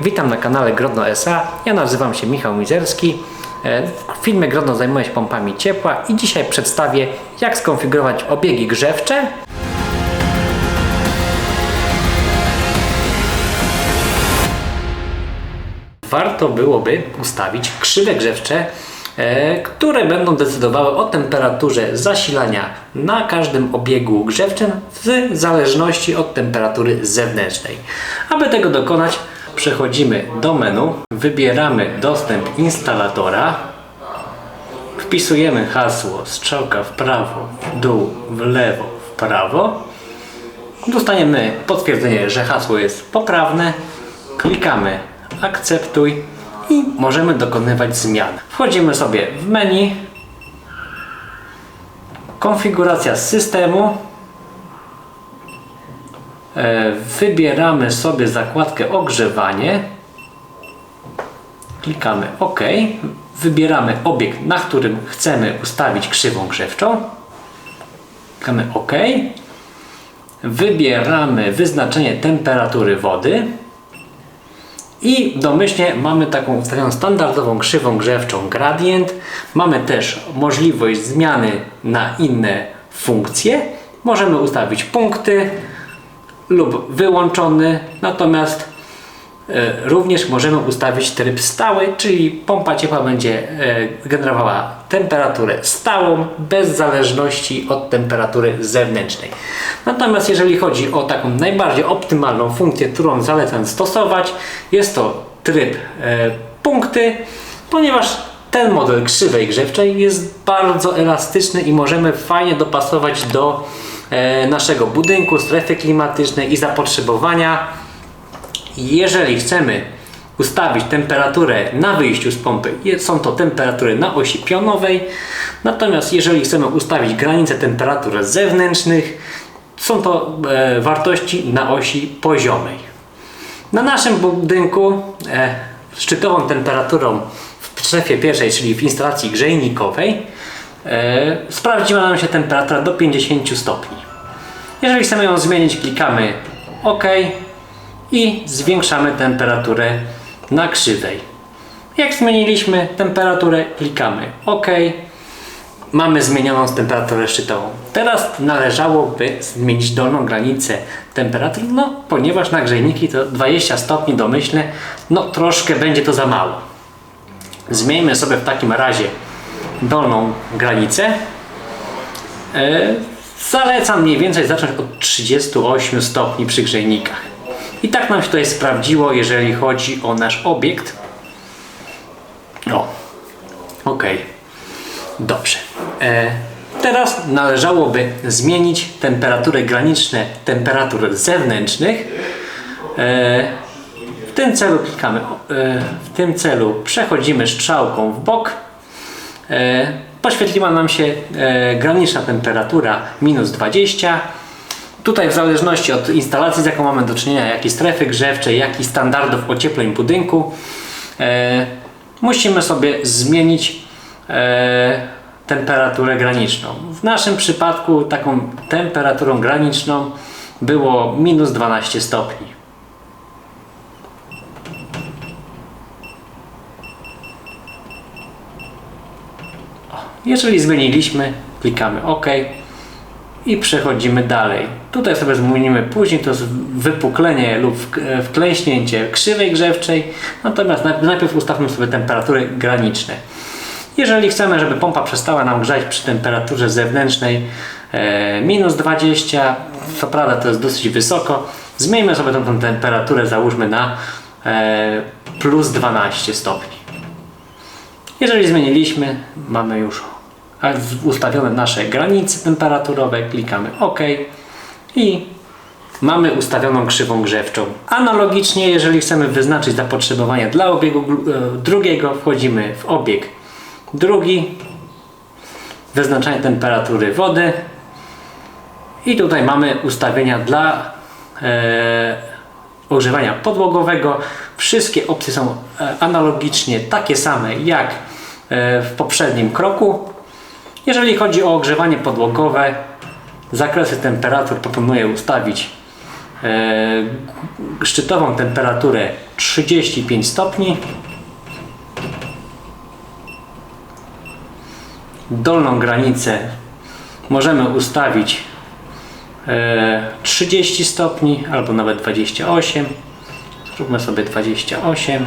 Witam na kanale Grodno SA. Ja nazywam się Michał Mizerski. E, W filmie Grodno zajmuję się pompami ciepła i dzisiaj przedstawię jak skonfigurować obiegi grzewcze warto byłoby ustawić krzywe grzewcze, e, które będą decydowały o temperaturze zasilania na każdym obiegu grzewczym w zależności od temperatury zewnętrznej. Aby tego dokonać, przechodzimy do menu, wybieramy dostęp instalatora, wpisujemy hasło strzałka w prawo, w dół, w lewo, w prawo. Dostaniemy potwierdzenie, że hasło jest poprawne. Klikamy akceptuj i możemy dokonywać zmian. Wchodzimy sobie w menu, konfiguracja systemu, wybieramy sobie zakładkę ogrzewanie, klikamy OK, wybieramy obiekt, na którym chcemy ustawić krzywą grzewczą, klikamy OK, wybieramy wyznaczenie temperatury wody, i domyślnie mamy taką ustawioną standardową krzywą grzewczą gradient. Mamy też możliwość zmiany na inne funkcje. Możemy ustawić punkty lub wyłączony. Natomiast e, również możemy ustawić tryb stały, czyli pompa ciepła będzie e, generowała temperaturę stałą bez zależności od temperatury zewnętrznej. Natomiast jeżeli chodzi o taką najbardziej optymalną funkcję, którą zalecam stosować, jest to tryb e, punkty, ponieważ ten model krzywej grzewczej jest bardzo elastyczny i możemy fajnie dopasować do naszego budynku, strefy klimatycznej i zapotrzebowania. Jeżeli chcemy ustawić temperaturę na wyjściu z pompy, są to temperatury na osi pionowej. Natomiast jeżeli chcemy ustawić granice temperatur zewnętrznych, są to e, wartości na osi poziomej. Na naszym budynku e, szczytową temperaturą w strefie pierwszej, czyli w instalacji grzejnikowej, e, sprawdziła nam się temperatura do 50 stopni. Jeżeli chcemy ją zmienić, klikamy OK i zwiększamy temperaturę na krzywej. Jak zmieniliśmy temperaturę, klikamy OK. Mamy zmienioną temperaturę szczytową. Teraz należałoby zmienić dolną granicę temperatury, no ponieważ na grzejniki to 20 stopni domyślne, no troszkę będzie to za mało. Zmieńmy sobie w takim razie dolną granicę. E, Zalecam mniej więcej zacząć od 38 stopni przy grzejnikach. I tak nam się tutaj sprawdziło, jeżeli chodzi o nasz obiekt. O, ok. Dobrze. E, teraz należałoby zmienić temperaturę graniczne temperatur zewnętrznych. E, w tym celu klikamy, e, w tym celu przechodzimy strzałką w bok. E, poświetliła nam się e, graniczna temperatura minus 20. Tutaj w zależności od instalacji, z jaką mamy do czynienia, jakiej strefy grzewczej, jak i standardów ociepleń budynku, e, musimy sobie zmienić e, temperaturę graniczną. W naszym przypadku taką temperaturą graniczną było minus 12 stopni. Jeżeli zmieniliśmy, klikamy OK i przechodzimy dalej. Tutaj sobie zmienimy później to jest wypuklenie lub wk- wklęśnięcie krzywej grzewczej, natomiast naj- najpierw ustawmy sobie temperatury graniczne. Jeżeli chcemy, żeby pompa przestała nam grzać przy temperaturze zewnętrznej e, minus 20, co prawda to jest dosyć wysoko, zmieńmy sobie tą, tą temperaturę, załóżmy na e, plus 12 stopni. Jeżeli zmieniliśmy, mamy już ustawione nasze granice temperaturowe, klikamy OK i mamy ustawioną krzywą grzewczą. Analogicznie, jeżeli chcemy wyznaczyć zapotrzebowanie dla obiegu e, drugiego, wchodzimy w obieg drugi, wyznaczanie temperatury wody i tutaj mamy ustawienia dla e, ogrzewania podłogowego. Wszystkie opcje są e, analogicznie takie same jak e, w poprzednim kroku. Jeżeli chodzi o ogrzewanie podłogowe, zakresy temperatur proponuję ustawić e, szczytową temperaturę 35 stopni. Dolną granicę możemy ustawić e, 30 stopni albo nawet 28. Zróbmy sobie 28.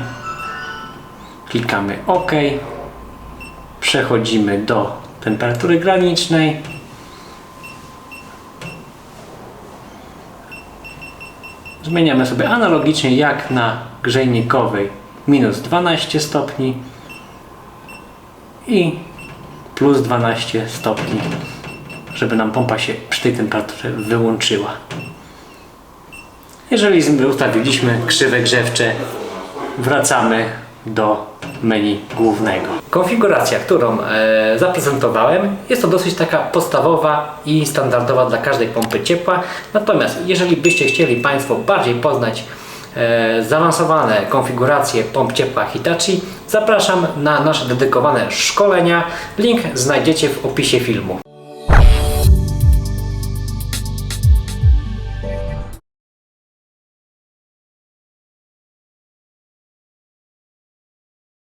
Klikamy OK. Przechodzimy do temperatury granicznej. Zmieniamy sobie analogicznie jak na grzejnikowej minus 12 stopni i plus 12 stopni, żeby nam pompa się przy tej temperaturze wyłączyła. Jeżeli ustawiliśmy krzywe grzewcze, wracamy do menu głównego. Konfiguracja, którą e, zaprezentowałem, jest to dosyć taka podstawowa i standardowa dla każdej pompy ciepła. Natomiast jeżeli byście chcieli Państwo bardziej poznać e, zaawansowane konfiguracje pomp ciepła Hitachi, zapraszam na nasze dedykowane szkolenia. Link znajdziecie w opisie filmu.